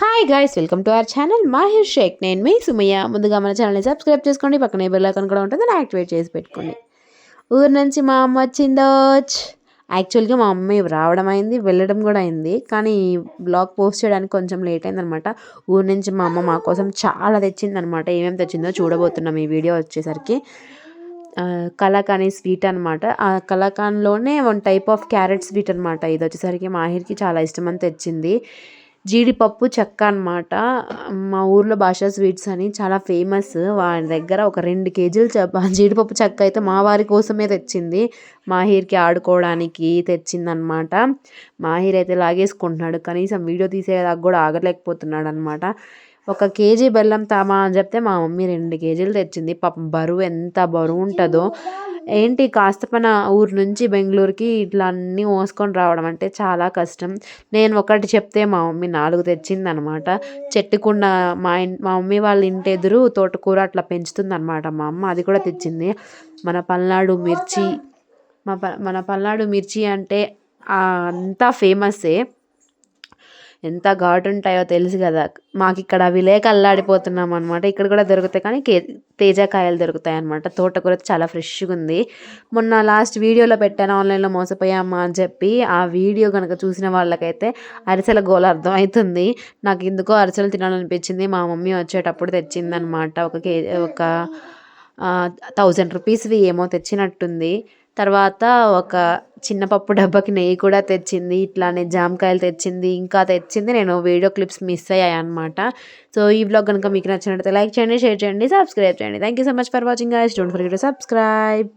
Hi guys welcome to our channel Mahir Shaik నేను మీ Sumayya. ముందుగా మన ఛానల్ని సబ్స్క్రైబ్ చేసుకోండి. పక్కనే బెల్ ఐకాన్ కూడా ఉంటుంది యాక్టివేట్ చేసి పెట్టుకోండి. ఊరు నుంచి మా అమ్మ వచ్చిందో. యాక్చువల్గా మా అమ్మ రావడం అయింది వెళ్ళడం కూడా అయింది. కానీ బ్లాగ్ పోస్ట్ చేయడానికి కొంచెం లేట్ అయిందనమాట ఊరు నుంచి మా అమ్మ మా కోసం చాలా తెచ్చిందనమాట ఏమేమి తెచ్చిందో చూడబోతున్నాం ఈ వీడియో వచ్చేసరికి. కలాకాని స్వీట్ అనమాట ఆ కలాకాన్లోనే one type of carrot sweet అనమాట ఇది వచ్చేసరికి మాహిర్కి చాలా ఇష్టం అని తెచ్చింది. జీడిపప్పు చెక్క అనమాట మా ఊర్లో భాషా స్వీట్స్ అని చాలా ఫేమస్. వాడి దగ్గర ఒక రెండు కేజీలు జీడిపప్పు చెక్క అయితే మా వారి కోసమే తెచ్చింది. మాహిర్కి ఆడుకోవడానికి తెచ్చిందనమాట మాహీర్ అయితే లాగేసుకుంటున్నాడు. కనీసం వీడియో తీసేదాకా కూడా ఆగలేకపోతున్నాడు అనమాట ఒక కేజీ బెల్లం తామా అని చెప్తే మా మమ్మీ రెండు కేజీలు తెచ్చింది. పాపం బరువు ఎంత బరువు ఉంటుందో. ఏంటి కాస్త పన ఊరు నుంచి బెంగళూరుకి ఇట్లా అన్నీ మోసుకొని రావడం అంటే చాలా కష్టం. నేను ఒకటి చెప్తే మా మమ్మీ నాలుగు తెచ్చింది అనమాట చెట్టుకున్న మా మా మమ్మీ వాళ్ళ ఇంటి ఎదురు తోటకూర అట్లా పెంచుతుంది అనమాట మా అమ్మ. అది కూడా తెచ్చింది. మన పల్నాడు మిర్చి మా ప మన పల్నాడు మిర్చి అంటే అంతా ఫేమస్సే ఎంత ఘాటు ఉంటాయో తెలుసు కదా. మాకు ఇక్కడ అవి లేక అల్లాడిపోతున్నాం అనమాట ఇక్కడ కూడా దొరుకుతాయి కానీ కే తేజకాయలు దొరుకుతాయి అనమాట తోటకూర చాలా ఫ్రెష్గా ఉంది మొన్న లాస్ట్ వీడియోలో పెట్టాను ఆన్లైన్లో మోసపోయామా అని చెప్పి. ఆ వీడియో కనుక చూసిన వాళ్ళకైతే అరిసెల గోల అర్థమవుతుంది నాకు ఎందుకో అరిసెలు తినాలనిపించింది. మా మమ్మీ వచ్చేటప్పుడు తెచ్చిందనమాట ఒక కే ఒక థౌజండ్ రూపీస్వి ఏమో తెచ్చినట్టుంది. తర్వాత ఒక చిన్న పప్పు డబ్బాకి నెయ్యి కూడా తెచ్చింది. ఇట్లానే జామకాయలు తెచ్చింది. ఇంకా తెచ్చింది నేను వీడియో క్లిప్స్ మిస్ అయ్యాయి అనమాట సో ఈ బ్లాగ్ కనుక మీకు నచ్చినట్లయితే లైక్ చేయండి షేర్ చేయండి సబ్స్క్రైబ్ చేయండి. Thank you so much for watching guys don't forget to subscribe